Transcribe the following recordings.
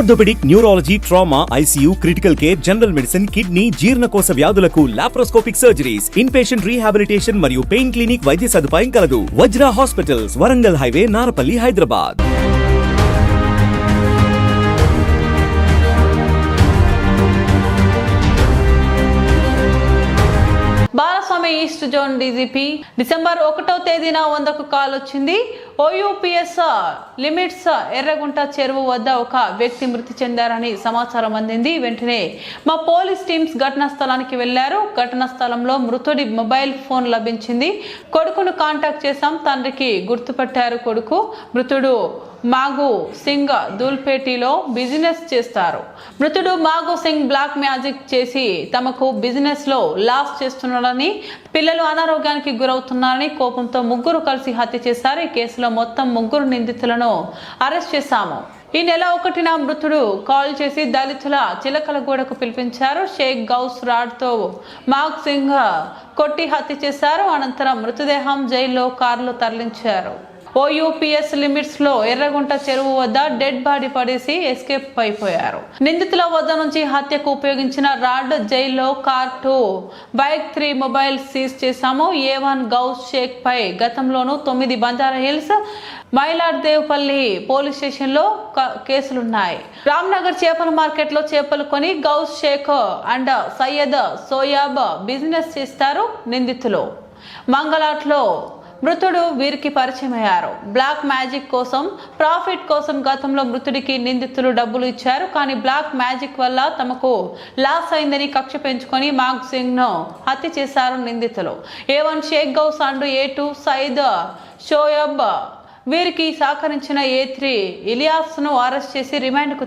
Orthopaedic neurology trauma ICU critical care general medicine kidney జీర్ణకోశ వ్యాధులకు laparoscopic surgeries in patient rehabilitation మరియు pain clinic వైద్య సదుపాయం కలదు. Vajra hospitals Warangal highway Narapally Hyderabad. Balaswamy east zone DGP December ఒకటో తేదీన వందకు call వచ్చింది ఓయూపీఎస్ limits Erragunta చెరువు వద్ద ఒక వ్యక్తి మృతి చెందారని సమాచారం అందింది. వెంటనే మా పోలీస్ టీమ్స్ ఘటనా స్థలానికి వెళ్ళారు. ఘటనా స్థలంలో మృతుడి మొబైల్ ఫోన్ లభించింది. కొడుకును కాంటాక్ట్ చేశాం. తండ్రికి గుర్తుపట్టారు కొడుకు. మృతుడు మాగు సింగ్ దూల్పేటిలో బిజినెస్ చేస్తారు. మృతుడు మాగు సింగ్ బ్లాక్ మ్యాజిక్ చేసి తమకు బిజినెస్లో లాస్ చేస్తున్నాడని పిల్లలు అనారోగ్యానికి గురవుతున్నారని కోపంతో ముగ్గురు కలిసి హత్య చేశారు. ఈ కేసులో మొత్తం ముగ్గురు నిందితులను అరెస్ట్ చేశాము. ఈ నెల ఒకటిన మృతుడు కాల్ చేసి దళితుల చిలకలగూడకు పిలిపించారు. షేక్ గౌస్ రాడ్తో మాగ్ సింగ్ కొట్టి హత్య చేశారు. అనంతరం మృతదేహం జైల్లో కారులో తరలించారు. ఓయూపీఎస్ లిమిట్స్లో ఎర్రగుంట చెరువు వద్ద డెడ్ బాడీ పడేసి ఎస్కేప్ అయిపోయారు. నిందితుల వద్ద నుంచి హత్యకు ఉపయోగించిన rod Xylo car two bike three mobile seize చేశాము. ఏ వన్ గౌస్ షేక్ పై గతంలోనూ తొమ్మిది బంజారా హిల్స్ మైలార్దేవ్పల్లి పోలీస్ స్టేషన్లో కేసులున్నాయి. రామ్నగర్ చేపల మార్కెట్లో చేపలు కొని గౌస్ షేక్ అండ్ సయ్యద్ సోయాబ్ బిజినెస్ చేస్తారు నిందితులు. మంగళాట్లో మృతుడు వీరికి పరిచయం అయ్యారు బ్లాక్ మ్యాజిక్ కోసం ప్రాఫిట్ కోసం గతంలో మృతుడికి నిందితులు డబ్బులు ఇచ్చారు. కానీ బ్లాక్ మ్యాజిక్ వల్ల తమకు లాస్ అయిందని కక్ష పెంచుకొని మాగ్ సింగ్ను హత్య చేశారు నిందితులు. A one Shaik Ghouse and A two Syed Shoaib వీరికి సహకరించిన ఏ త్రీ ఇలియాస్ను అరెస్ట్ చేసి రిమాండ్కు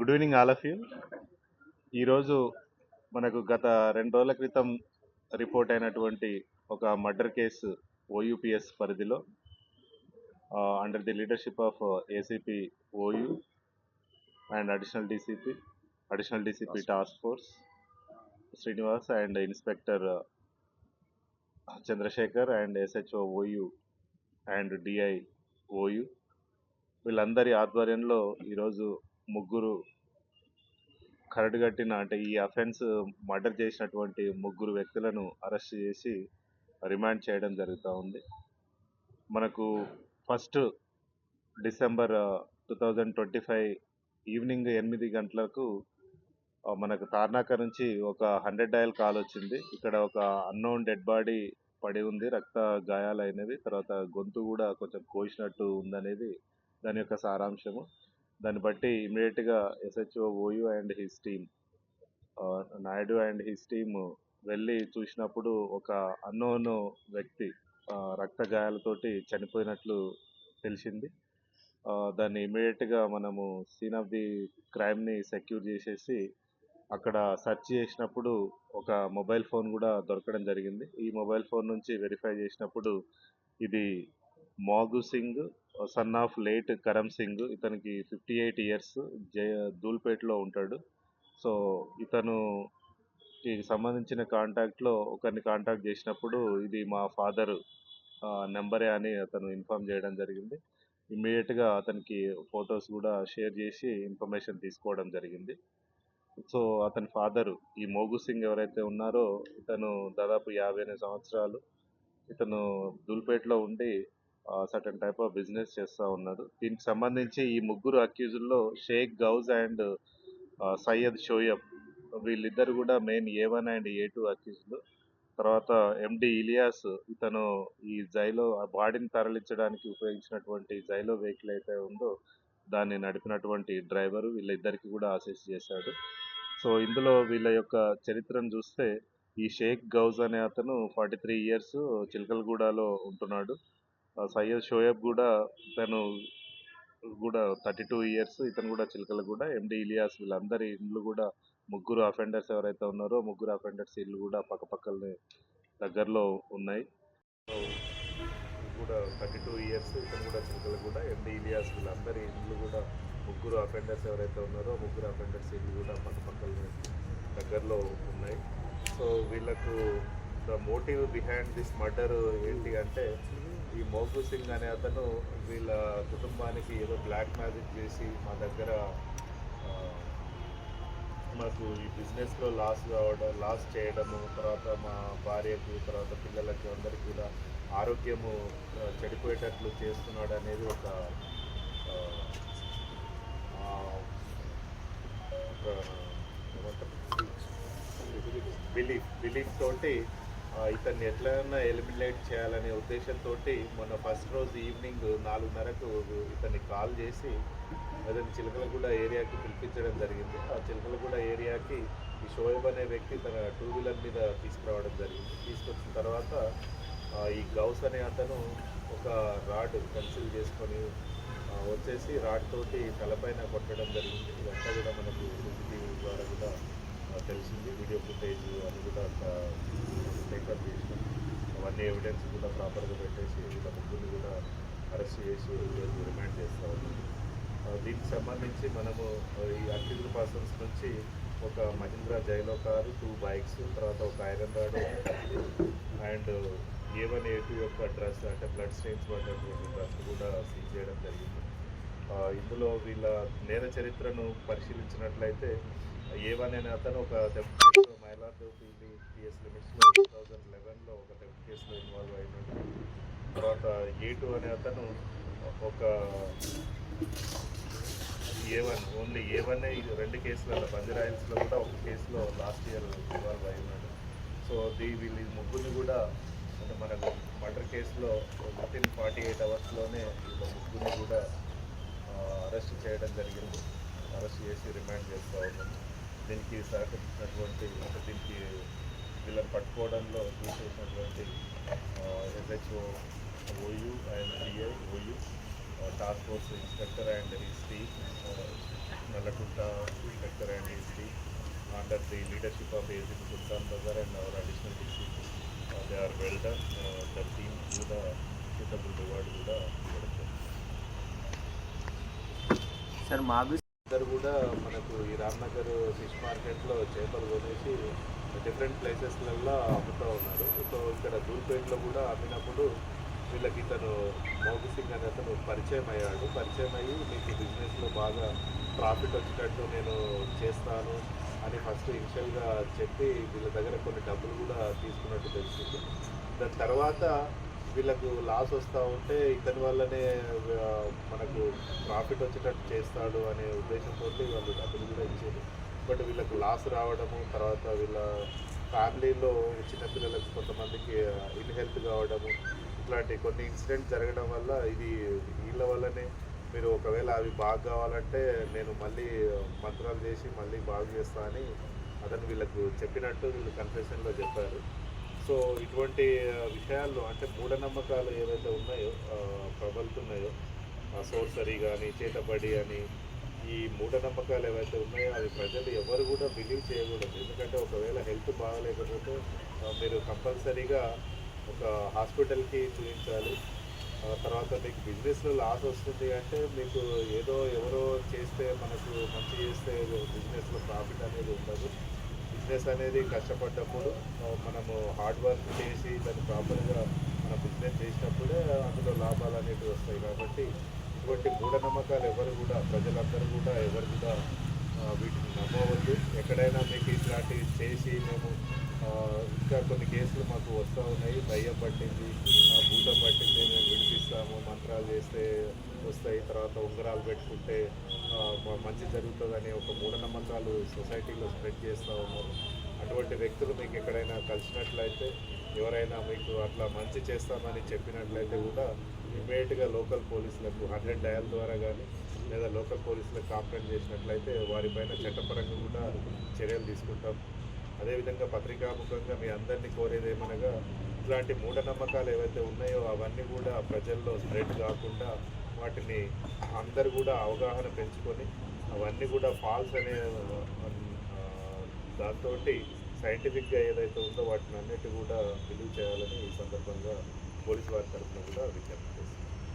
good evening all of you ఈరోజు మనకు గత రెండు రోజుల క్రితం రిపోర్ట్ అయినటువంటి ఒక మర్డర్ కేసు ఓయూపిఎస్ పరిధిలో under the leadership of ACP OU and additional DCP additional DCP task force Srinivas and inspector Chandrasekhar and SHO OU and DI OU వీళ్ళందరి ఆధ్వర్యంలో ఈరోజు ముగ్గురు కరడుగట్టిన అంటే ఈ అఫెన్స్ మర్డర్ చేసినటువంటి ముగ్గురు వ్యక్తులను అరెస్ట్ చేసి రిమాండ్ చేయడం జరుగుతూ ఉంది. మనకు first December two thousand twenty five evening ఎనిమిది గంటలకు uh, మనకు తార్నాక నుంచి ఒక హండ్రెడ్ డయల్ కాల్ వచ్చింది. ఇక్కడ ఒక అన్నోన్ డెడ్ బాడీ పడి ఉంది. రక్త గాయాలైనవి. తర్వాత గొంతు కూడా కొంచెం కోసినట్టు ఉందనేది దాని యొక్క సారాంశము. దాన్ని బట్టి ఇమీడియట్గా SHO OU and his team Naidu and his team వెళ్ళి చూసినప్పుడు ఒక అన్నోన్ వ్యక్తి రక్త గాయాలతోటి చనిపోయినట్లు తెలిసింది. దాన్ని ఇమీడియట్గా మనము సీన్ ఆఫ్ ది క్రైమ్ని సెక్యూర్ చేసేసి అక్కడ సెర్చ్ చేసినప్పుడు ఒక మొబైల్ ఫోన్ కూడా దొరకడం జరిగింది. ఈ మొబైల్ ఫోన్ నుంచి వెరిఫై చేసినప్పుడు ఇది Mogu Singh son of late Karam Singh. ఇతనికి ఫిఫ్టీ ఎయిట్ ఇయర్స్ జయ ధూల్పేట్లో ఉంటాడు. సో ఇతను కి సంబంధించిన కాంటాక్ట్లో ఒకరిని కాంటాక్ట్ చేసినప్పుడు ఇది మా ఫాదర్ నెంబరే అని అతను ఇన్ఫామ్ చేయడం జరిగింది. ఇమ్మీడియట్గా అతనికి ఫొటోస్ కూడా షేర్ చేసి ఇన్ఫర్మేషన్ తీసుకోవడం జరిగింది. సో అతని ఫాదరు ఈ మోగు సింగ్ ఎవరైతే ఉన్నారో ఇతను దాదాపు యాభై ఎనిమిది సంవత్సరాలు ఇతను దుల్పేట్లో ఉండి సర్టన్ టైప్ ఆఫ్ బిజినెస్ చేస్తూ ఉన్నాడు దీనికి సంబంధించి ఈ ముగ్గురు అక్యూజుల్లో షేక్ గౌజ్ అండ్ సయ్యద్ షోయబ్ వీళ్ళిద్దరు కూడా main A one and A two అక్యూజ్లు తర్వాత ఎండి ఇలియాస్ ఇతను ఈ జైలో ఆ బాడీని తరలించడానికి ఉపయోగించినటువంటి జైలో వెహికల్ అయితే ఉందో దాన్ని నడిపినటువంటి డ్రైవరు వీళ్ళిద్దరికి కూడా అసిస్ట్ చేశాడు. సో ఇందులో వీళ్ళ యొక్క చరిత్రను చూస్తే ఈ షేక్ గౌజ్ అనే అతను ఫార్టీ త్రీ ఇయర్స్ చిలకలగూడలో ఉంటున్నాడు. సయ్యద్ షోయబ్ కూడా తను కూడా థర్టీ టూ ఇయర్స్ ఇతను కూడా చిలకలగూడ ఎండి ఇలియాస్ వీళ్ళందరి ఇండ్లు కూడా ముగ్గురు అఫెండర్స్ ఎవరైతే ఉన్నారో ముగ్గురు అఫెండర్స్ ఇల్లు కూడా పక్కపక్కలనే దగ్గరలో ఉన్నాయి. కూడా థర్టీ టూ ఇయర్స్ ఇతను కూడా చిలకలు కూడా ఎండి ఇలియాస్ వీళ్ళందరి ఇండ్లు కూడా ముగ్గురు అఫెండర్స్ ఎవరైతే ఉన్నారో ముగ్గురు అఫెండర్స్ ఇల్లు కూడా పక్కపక్కలనే దగ్గరలో ఉన్నాయి. సో వీళ్ళకు the motive behind this murder ఏంటి అంటే ఈ మోగు సింగ్ అనే అతను వీళ్ళ కుటుంబానికి ఏదో బ్లాక్ మ్యాజిక్ చేసి మా దగ్గర మాకు ఈ బిజినెస్లో లాస్ కావడం లాస్ చేయడము తర్వాత మా భార్యకు తర్వాత పిల్లలకి అందరికీ కూడా ఆరోగ్యము చెడిపోయేటట్లు చేస్తున్నాడు అనేది ఒక బిలీఫ్ బిలీఫ్ తోటి ఇతన్ని ఎట్లైనా ఎలిమినేట్ చేయాలనే ఉద్దేశంతో మొన్న ఫస్ట్ రోజు ఈవినింగ్ నాలుగున్నరకు ఇతన్ని కాల్ చేసి అతని చిలకలగూడ ఏరియాకి పిలిపించడం జరిగింది. ఆ చిలకలగూడ ఏరియాకి ఈ షోయబ్ అనే వ్యక్తి తన టూ వీలర్ మీద తీసుకురావడం జరిగింది. తీసుకొచ్చిన తర్వాత ఈ గౌస్ అనే అతను ఒక రాడ్ కన్సిల్ చేసుకొని వచ్చేసి రాడ్ తోటి తలపైన కొట్టడం జరిగింది. ఇదంతా కూడా మనకు సీసీటీవీ ద్వారా కూడా తెలిసింది. వీడియో ఫుటేజ్ అని కూడా టేకప్ చేసినాం. అవన్నీ ఎవిడెన్స్ కూడా ప్రాపర్గా పెట్టేసి వీళ్ళ ముగ్గురిని కూడా అరెస్ట్ చేసి ఈరోజు రిమాండ్ చేస్తూ. ఉన్నాం దీనికి సంబంధించి మనము ఈ అక్యూజ్డ్ పర్సన్స్ నుంచి ఒక Mahindra Xylo car two bikes తర్వాత ఒక iron rod and A one A two యొక్క డ్రెస్ అంటే బ్లడ్ స్టెయిన్స్ పడ్డటువంటి డ్రెస్ కూడా సీజ్ చేయడం జరిగింది. ఇందులో వీళ్ళ నేర చరిత్రను పరిశీలించినట్లయితే ఏ వన్ అనే అతను ఒక థెఫ్ట్ పిఎస్ లిమిట్స్లో టూ థౌజండ్ లెవెన్లో ఒక థెఫ్ట్ కేసులో ఇన్వాల్వ్ అయినాడు తర్వాత ఏ టూ అనే అతను ఒక A one only A one ఇది రెండు కేసులలో బంజరాయిల్స్లో కూడా ఒక కేసులో లాస్ట్ ఇయర్ ఇన్వాల్వ్ అయి ఉన్నాడు సో దీ వీళ్ళు ఈ ముగ్గురిని కూడా అంటే మనకు మర్డర్ కేసులో విత్ ఇన్ ఫార్టీ ఎయిట్ అవర్స్లోనే వీళ్ళ ముగ్గురిని కూడా అరెస్ట్ చేయడం జరిగింది. అరెస్ట్ చేసి రిమాండ్ చేస్తూ ఉన్నాం దీనికి సహకరించినటువంటి అంటే దీనికి వీళ్ళని పట్టుకోవడంలో కృషి చేసినటువంటి SHO OU and DI OU task force inspector and his team Nallakunta inspector and his team under the leadership of agent Sultan Bazar and our additional district they are well done the team కూడా suitable reward కూడా sir మాకు ఇద్దరు కూడా మనకు ఈ Ramnagar fish మార్కెట్లో చేపలు కొనేసి డిఫరెంట్ ప్లేసెస్లలో అమ్ముతూ ఉన్నారు. సో ఇక్కడ దూర్పేటలో కూడా అమ్మినప్పుడు వీళ్ళకి ఇతను మోగి సింగ్ అనే అతను పరిచయం అయ్యాడు. పరిచయం అయ్యి మీకు బిజినెస్లో బాగా ప్రాఫిట్ వచ్చేటట్టు నేను చేస్తాను అని ఫస్ట్ ఇనిషియల్గా చెప్పి వీళ్ళ దగ్గర కొన్ని డబ్బులు కూడా తీసుకున్నట్టు తెలిసింది దాని తర్వాత వీళ్ళకు లాస్ వస్తూ ఉంటే ఇతని వల్లనే మనకు ప్రాఫిట్ వచ్చేటట్టు చేస్తాడు అనే ఉద్దేశంతో వాళ్ళు డబ్బులు కూడా ఇచ్చేది. బట్ వీళ్ళకు లాస్ రావడము తర్వాత వీళ్ళ ఫ్యామిలీలో చిన్నపిల్లలకు కొంతమందికి ఇన్ హెల్త్ కావడము ఇట్లాంటి కొన్ని ఇన్సిడెంట్ జరగడం వల్ల ఇది వీళ్ళ వల్లనే మీరు ఒకవేళ అవి బాగా కావాలంటే నేను మళ్ళీ మంత్రాలు చేసి మళ్ళీ బాగు చేస్తా అని అతను వీళ్ళకు చెప్పినట్టు వీళ్ళు కన్ఫెషన్లో చెప్పారు. సో ఇటువంటి విషయాల్లో అంటే మూఢనమ్మకాలు ఏవైతే ఉన్నాయో ప్రబలుతున్నాయో సోర్సరీ కానీ చేతబడి అని ఈ మూఢనమ్మకాలు ఏవైతే ఉన్నాయో అవి ప్రజలు ఎవరు కూడా బిలీవ్ చేయకూడదు. ఎందుకంటే ఒకవేళ హెల్త్ బాగాలేకపోతే మీరు కంపల్సరీగా ఒక హాస్పిటల్కి చూపించాలి. తర్వాత మీకు బిజినెస్లో లాస్ వస్తుంది అంటే మీకు ఏదో ఎవరో చేస్తే మనకు మంచి చేస్తే బిజినెస్లో ప్రాఫిట్ అనేది ఉండదు. బిజినెస్ అనేది కష్టపడ్డప్పుడు మనము హార్డ్ వర్క్ చేసి దాన్ని ప్రాపర్గా మన బిజినెస్ చేసినప్పుడే అందులో లాభాలు అనేవి వస్తాయి. కాబట్టి ఇటువంటి మూఢనమ్మకాలు ఎవరు కూడా ప్రజలందరూ కూడా ఎవరు కూడా వీటిని నమ్మవద్దు. ఎక్కడైనా మీకు ఇట్లాంటివి చేసి మేము ఇంకా కొన్ని కేసులు మాకు వస్తూ ఉన్నాయి. దయ్యం పట్టింది ఆ, భూతం పట్టింది మేము విడిపిస్తాము మంత్రాలు చేస్తే వస్తాయి తర్వాత ఉంగరాలు పెట్టుకుంటే మంచి జరుగుతుందని ఒక మూఢనమ్మకాలు సొసైటీలో స్ప్రెడ్ చేస్తూ ఉన్నారు. అటువంటి వ్యక్తులు మీకు ఎక్కడైనా కలిసినట్లయితే ఎవరైనా మీకు అట్లా మంచి చేస్తామని చెప్పినట్లయితే కూడా ఇమీడియట్గా లోకల్ పోలీసులకు హండ్రెడ్ డయల్ ద్వారా కానీ లేదా లోకల్ పోలీసులకు కంప్లైంట్ చేసినట్లయితే వారిపైన చట్టపరంగా కూడా చర్యలు తీసుకుంటాం. అదేవిధంగా పత్రికాముఖంగా మీ అందరినీ కోరేది ఏమనగా ఇట్లాంటి మూఢనమ్మకాలు ఏవైతే ఉన్నాయో అవన్నీ కూడా ప్రజల్లో స్ప్రెడ్ కాకుండా వాటిని అందరు కూడా అవగాహన పెంచుకొని అవన్నీ కూడా ఫాల్స్ అనే దాంతో సైంటిఫిక్గా ఏదైతే ఉందో వాటిని అన్నిటి కూడా బిలీవ్ చేయాలని ఈ సందర్భంగా పోలీసు వారి తరఫున కూడా విజ్ఞప్తి చేస్తాం